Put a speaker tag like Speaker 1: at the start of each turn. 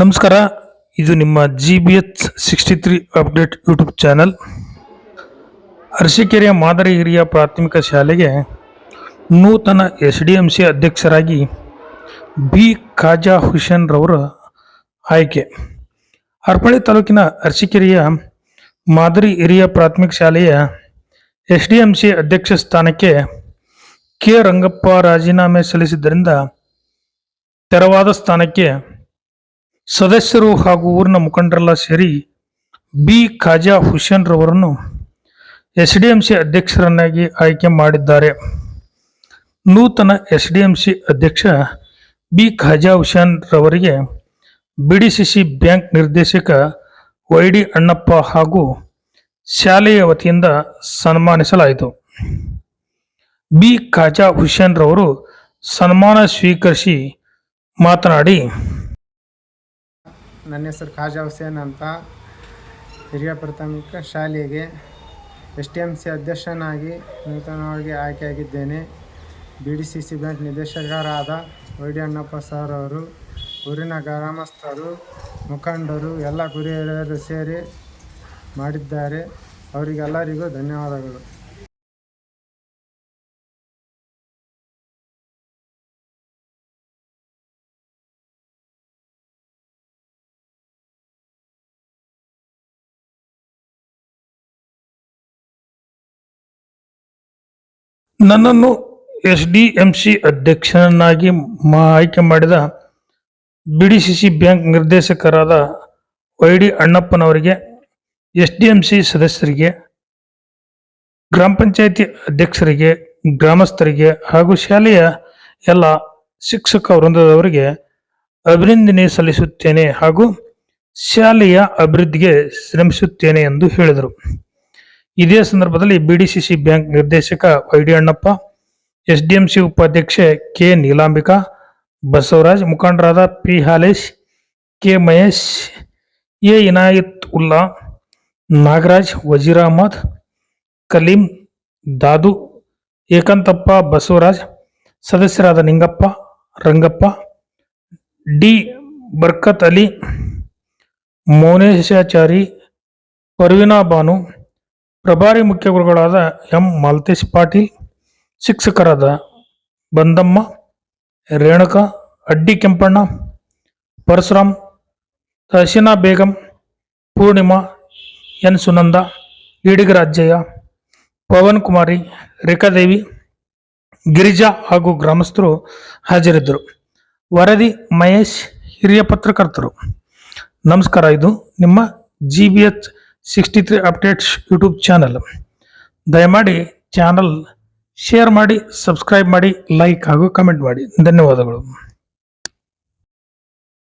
Speaker 1: ನಮಸ್ಕಾರ, ಇದು ನಿಮ್ಮ G B H sixty three update YouTube channel ಅರಸೀಕೆರೆಯ ಮಾದರಿ ಹಿರಿಯ ಪ್ರಾಥಮಿಕ ಶಾಲೆಗೆ ನೂತನ ಎಸ್ ಡಿ ಎಂ ಸಿ ಅಧ್ಯಕ್ಷರಾಗಿ ಬಿ ಖಾಜಾ ಹುಸೇನ್ ರವರ ಆಯ್ಕೆ. ಹರಪಳ್ಳಿ ತಾಲೂಕಿನ ಅರಸೀಕೆರೆಯ ಮಾದರಿ ಹಿರಿಯ ಪ್ರಾಥಮಿಕ ಶಾಲೆಯ ಎಸ್ ಡಿ ಎಂ ಸಿ ಅಧ್ಯಕ್ಷ ಸ್ಥಾನಕ್ಕೆ ಕೆ ರಂಗಪ್ಪ ರಾಜೀನಾಮೆ ಸಲ್ಲಿಸಿದ್ದರಿಂದ ತೆರವಾದ ಸ್ಥಾನಕ್ಕೆ ಸದಸ್ಯರು ಹಾಗೂ ಊರಿನ ಮುಖಂಡರೆಲ್ಲ ಸೇರಿ ಬಿ. ಖಾಜಾ ಹುಸೇನ್ ರವರನ್ನು ಎಸ್ ಡಿ ಎಂ ಸಿ ಅಧ್ಯಕ್ಷರನ್ನಾಗಿ ಆಯ್ಕೆ ಮಾಡಿದ್ದಾರೆ. ನೂತನ ಎಸ್ ಡಿ ಎಂ ಸಿ ಅಧ್ಯಕ್ಷ ಬಿ. ಖಾಜಾ ಹುಸೇನ್ ರವರಿಗೆ ಸಿ ಬ್ಯಾಂಕ್ ನಿರ್ದೇಶಕ ವೈ ಡಿ ಅಣ್ಣಪ್ಪ ಹಾಗೂ ಶಾಲೆಯ ವತಿಯಿಂದ ಸನ್ಮಾನಿಸಲಾಯಿತು. ಬಿ. ಖಾಜಾ ಹುಸೇನ್ ರವರು ಸನ್ಮಾನ ಸ್ವೀಕರಿಸಿ ಮಾತನಾಡಿ
Speaker 2: ನನ್ನ ಹೆಸರು ಖಾಜಾ ಹುಸೇನ್ ಅಂತ. ಹಿರಿಯ ಪ್ರಾಥಮಿಕ ಶಾಲೆಗೆ ಎಸ್ ಟಿ ಎಂ ಸಿ ಅಧ್ಯಕ್ಷನಾಗಿ ನೂತನವಾಗಿ ಆಯ್ಕೆಯಾಗಿದ್ದೇನೆ. B D C C bank ನಿರ್ದೇಶಕರಾದ ವೈ ಡಿ ಅಣ್ಣಪ್ಪ ಸರ್ ಅವರು, ಊರಿನ ಗ್ರಾಮಸ್ಥರು, ಮುಖಂಡರು ಎಲ್ಲ ಗುರಿಯರು ಸೇರಿ ಮಾಡಿದ್ದಾರೆ. ಅವರಿಗೆಲ್ಲರಿಗೂ ಧನ್ಯವಾದಗಳು.
Speaker 1: ನನ್ನನ್ನು ಎಸ್ ಡಿ ಎಂ ಸಿ ಅಧ್ಯಕ್ಷನನ್ನಾಗಿ ಆಯ್ಕೆ ಮಾಡಿದ B D C C bank ನಿರ್ದೇಶಕರಾದ ವೈ ಡಿ ಅಣ್ಣಪ್ಪನವರಿಗೆ ಎಸ್ ಡಿ ಎಂ ಸಿ ಸದಸ್ಯರಿಗೆ, ಗ್ರಾಮ ಪಂಚಾಯತಿ ಅಧ್ಯಕ್ಷರಿಗೆ, ಗ್ರಾಮಸ್ಥರಿಗೆ ಹಾಗೂ ಶಾಲೆಯ ಎಲ್ಲ ಶಿಕ್ಷಕ ವೃಂದದವರಿಗೆ ಅಭಿನಂದನೆ ಸಲ್ಲಿಸುತ್ತೇನೆ ಹಾಗೂ ಶಾಲೆಯ ಅಭಿವೃದ್ಧಿಗೆ ಶ್ರಮಿಸುತ್ತೇನೆ ಎಂದು ಹೇಳಿದರು. ಇದೇ ಸಂದರ್ಭದಲ್ಲಿ ಬಿಡಿಸಿಸಿ ಬ್ಯಾಂಕ್ ನಿರ್ದೇಶಕ ವೈ ಡಿ ಅಣ್ಣಪ್ಪ ಸಿ ಉಪಾಧ್ಯಕ್ಷೆ ಕೆ ನೀಲಾಂಬಿಕಾ, ಬಸವರಾಜ್ ಮುಖಂಡರಾದ P Halesh, K Mahesh, A Inayat Ulla, Nagaraj Wazir Ahmed, Kaleem Dadu, Ekanthappa Basavaraj, ಸದಸ್ಯರಾದ ನಿಂಗಪ್ಪ, ರಂಗಪ್ಪ, ಡಿ ಬರ್ಕತ್ ಅಲಿ, ಮೌನೇಶಾಚಾರಿ, ಪರ್ವಿನಾ ಬಾನು ಪ್ರಭಾರಿ ಮುಖ್ಯ ಗುರುಗಳಾದ ಎಂ ಮಾಲ್ತೇಶ್ ಪಾಟೀಲ್, ಶಿಕ್ಷಕರಾದ ಬಂದಮ್ಮ, ರೇಣುಕ, ಅಡ್ಡಿ ಕೆಂಪಣ್ಣ, ಪರಶುರಾಮ್ ಅಶಿನಾ ಬೇಗಂ, ಪೂರ್ಣಿಮಾ, ಎನ್ ಸುನಂದ ಈಡಿಗರಾಜ್ಯಯ್ಯ ಪವನ್ ಕುಮಾರಿ ರೇಖಾದೇವಿ ಗಿರಿಜಾ ಹಾಗೂ ಗ್ರಾಮಸ್ಥರು ಹಾಜರಿದ್ದರು. ವರದಿ ಮಹೇಶ್, ಹಿರಿಯ ಪತ್ರಕರ್ತರು. ನಮಸ್ಕಾರ, ಇದು ನಿಮ್ಮ G B H sixty three updates YouTube channel. ದಯಮಾಡಿ ಚಾನಲ್ ಶೇರ್ ಮಾಡಿ, ಸಬ್ಸ್ಕ್ರೈಬ್ ಮಾಡಿ, ಲೈಕ್ ಹಾಗೂ ಕಮೆಂಟ್ ಮಾಡಿ. ಧನ್ಯವಾದಗಳು.